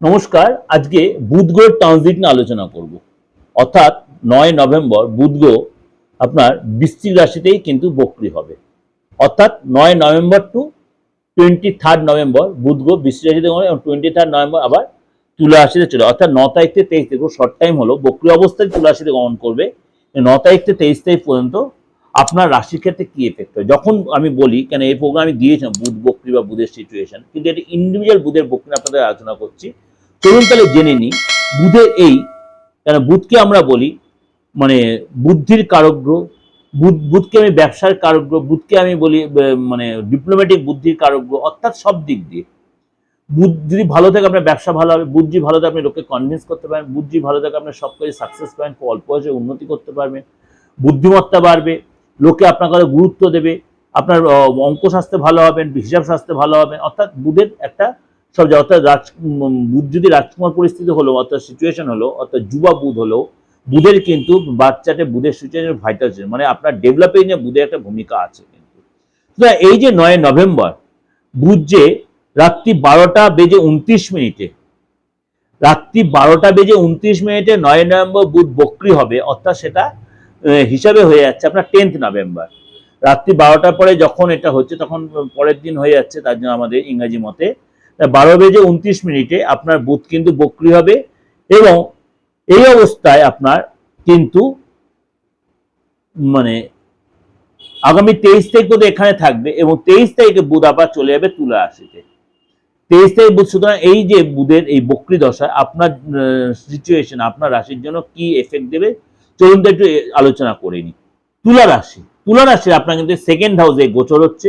নমস্কার, আজকে বুধ গ্রহের ট্রানজিট নিয়ে আলোচনা করব। অর্থাৎ নয় নভেম্বর বুধ গ্রহ আপনার বৃশ্চিক রাশিতেই কিন্তু বক্রি হবে। অর্থাৎ নয় November to twenty third November বুধ গ্রহ বৃশ্চিক রাশিতে এবং টোয়েন্টি থার্ড নভেম্বর আবার তুলা রাশিতে চলে অর্থাৎ ন তারিখ থেকে তেইশ তারিখ শর্ট টাইম হলো, বক্রি অবস্থায় তুলা রাশিতে গমন করবে। ন তারিখ থেকে তেইশ তারিখ পর্যন্ত আপনার রাশির ক্ষেত্রে কি এফেক্ট হয়? যখন আমি বলি, কেন এই প্রোগ্রাম আমি দিয়েছিলাম, বুধ বক্রি বা বুধের সিচুয়েশন কিন্তু এটা ইন্ডিভিজুয়াল বুধের বক্রি আপনাদের আলোচনা করছি। চলুন তাহলে জেনে নিই, বুধের এই, কেন বুধকে আমরা বলি মানে বুদ্ধির কারগ্র বুধ, বুধকে আমি ব্যবসার কারগ্র বুধকে আমি বলি মানে ডিপ্লোম্যাটিক বুদ্ধির কারগ্র অর্থাৎ সব দিক দিয়ে। বুধ যদি ভালো থাকে, আপনার ব্যবসা ভালো হবে যদি ভালো থাকে, আপনি লোককে কনভিন্স করতে পারেন যদি ভালো থাকে আপনার সব কাজে সাকসেস পাবেন অল্প বয়সে উন্নতি করতে পারবেন, বুদ্ধিমত্তা বাড়বে লোকে আপনার কাছে গুরুত্ব দেবে, আপনার অঙ্ক শাস্ত্রে ভালো হবেন, হিসাব শাস্ত্রে ভালো হবেন, অর্থাৎ বুধের একটা সব অর্থাৎ রাজ বুধ যদি রাজকুমার পরিস্থিতি হলো, অর্থাৎ সিচুয়েশন হলো, অর্থাৎ যুবা বুধ হলো, বুধের কিন্তু বাচ্চাটে বুধের সিচুয়েশন ভাইটাল মানে আপনার ডেভেলপিং এ বুধের একটা ভূমিকা আছে কিন্তু। এই যে নয় নভেম্বর, বুধ যে রাত্রি বারোটা বেজে উনত্রিশ মিনিটে, রাত্রি বারোটা বেজে উনত্রিশ মিনিটে নয় নভেম্বর বুধ বক্রি হবে, অর্থাৎ সেটা হিসাবে হয়ে যাচ্ছে আপনার টেন্থ নভেম্বর রাত্রি বারোটার পরে যখন এটা হচ্ছে, তখন পরের দিন হয়ে যাচ্ছে, তার জন্য আমাদের ইংরাজি মতে। বারো বেজে উনত্রিশ মিনিটে আপনার বুথ কিন্তু বক্রি হবে এবং এই অবস্থায় আপনার কিন্তু মানে আগামী তেইশ তারিখ পর্যন্ত এখানে থাকবে এবং তেইশ তারিখে বুধ আবার চলে যাবে তুলা রাশিতে। তেইশ তারিখ বুধ, সুতরাং এই যে বুধের এই বক্রি দশা আপনার সিচুয়েশন আপনার রাশির জন্য কি এফেক্ট দেবে চলুন তো একটু আলোচনা করে নিই। তুলা রাশি। তুলা রাশি আপনার কিন্তু সেকেন্ড হাউসে গোচর হচ্ছে।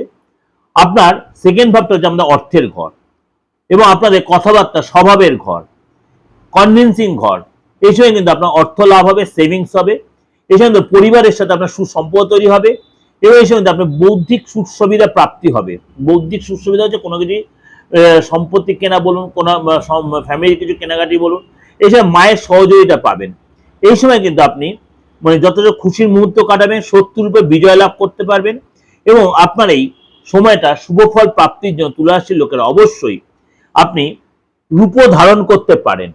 আপনার সেকেন্ড ভাবটা হচ্ছে আমাদের অর্থের ঘর এবং আপনাদের কথাবার্তা স্বভাবের ঘর কনভিন্সিং ঘর। এই সময় কিন্তু আপনার অর্থ লাভ হবে সেভিংস হবে। এই সময় কিন্তু পরিবারের সাথে আপনার সুসম্পদ তৈরি হবে এবং এই সময় কিন্তু আপনার বৌদ্ধিক সুখ সুবিধা প্রাপ্তি হবে। বৌদ্ধিক সুখ সুবিধা হচ্ছে কোনো কিছু সম্পত্তি কেনা বলুন, কোনো ফ্যামিলির কিছু কেনাকাটি বলুন। এই সময় মায়ের সহযোগিতা পাবেন। এই সময় কিন্তু আপনি মানে যতটা খুশির মুহূর্ত কাটাবেন শত্রুর উপরে বিজয় লাভ করতে পারবেন এবং আপনার এই সময়টা শুভফল প্রাপ্তির জন্য তুলারাশির লোকেরা অবশ্যই আপনি রূপ ধারণ করতে পারেন।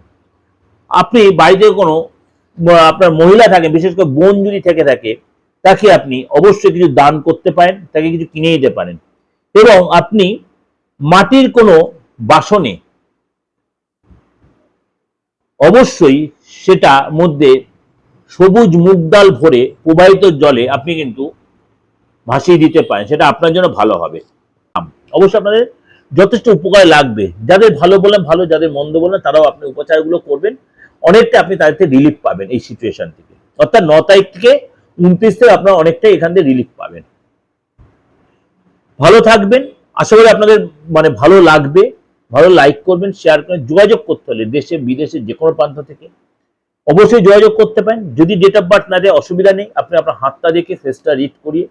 আপনি বাড়িতে কোনো আপনার মহিলা থাকে বিশেষ করে বোন যদি থেকে থাকে, তাকে আপনি অবশ্যই কিছু দান করতে পারেন, তাকে কিছু কিনে দিতে পারেন। এবং আপনি মাটির কোনো বাসনে অবশ্যই সেটা মধ্যে সবুজ মুগ ডাল ভরে প্রবাহিত জলে আপনি কিন্তু ভাসিয়ে দিতে পারেন, সেটা আপনার জন্য ভালো হবে। অবশ্যই আপনাদের যথেষ্ট উপকার লাগবে। যাদের ভালো বলেন ভালো, যাদের মন্দ বলেন তারাও আপনি উপচারগুলো করবেন। অনেকটা আপনি তাদের রিলিফ পাবেন এই সিচুয়েশন থেকে। অর্থাৎ ন তারিখ থেকে উনত্রিশ থেকে আপনারা অনেকটাই এখান থেকে রিলিফ পাবেন। ভালো থাকবেন। আশা করি আপনাদের মানে ভালো লাগবে। ভালো লাইক করবেন শেয়ার করবেন, যোগাযোগ করতে হলে দেশে, বিদেশে যে কোনো প্রান্ত থেকে। অবশ্যই যোগাযোগ করতে পারেন। যদি ডেট অফ বার্থ না দেয়, অসুবিধা নেই। আপনি আপনার হাতটা দেখে ফেসটা রিড করিয়ে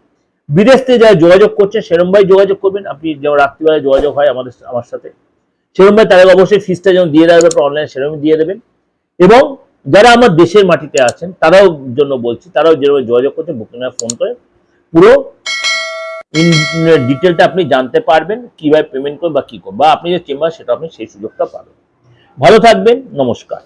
বিদেশ থেকে যারা যোগাযোগ করছেন সেরম ভাই যোগাযোগ করবেন। আপনি যেমন রাত্রিবেলায় যোগাযোগ হয় আমাদের, আমার সাথে সেরম ভাই তারা অবশ্যই ফিসটা যেমন দিয়ে দেওয়ার ব্যাপার অনলাইন সেরকম দিয়ে দেবেন। এবং যারা আমার দেশের মাটিতে আছেন, তারাও জন্য বলছি, তারাও যেভাবে যোগাযোগ করছেন বুকিং ফোন করে পুরো ডিটেলটা আপনি জানতে পারবেন, কীভাবে পেমেন্ট করবেন বা কি করবেন। বা আপনি যে চেম্বার সেটা আপনি সেই সুযোগটা পাবেন। ভালো থাকবেন, নমস্কার।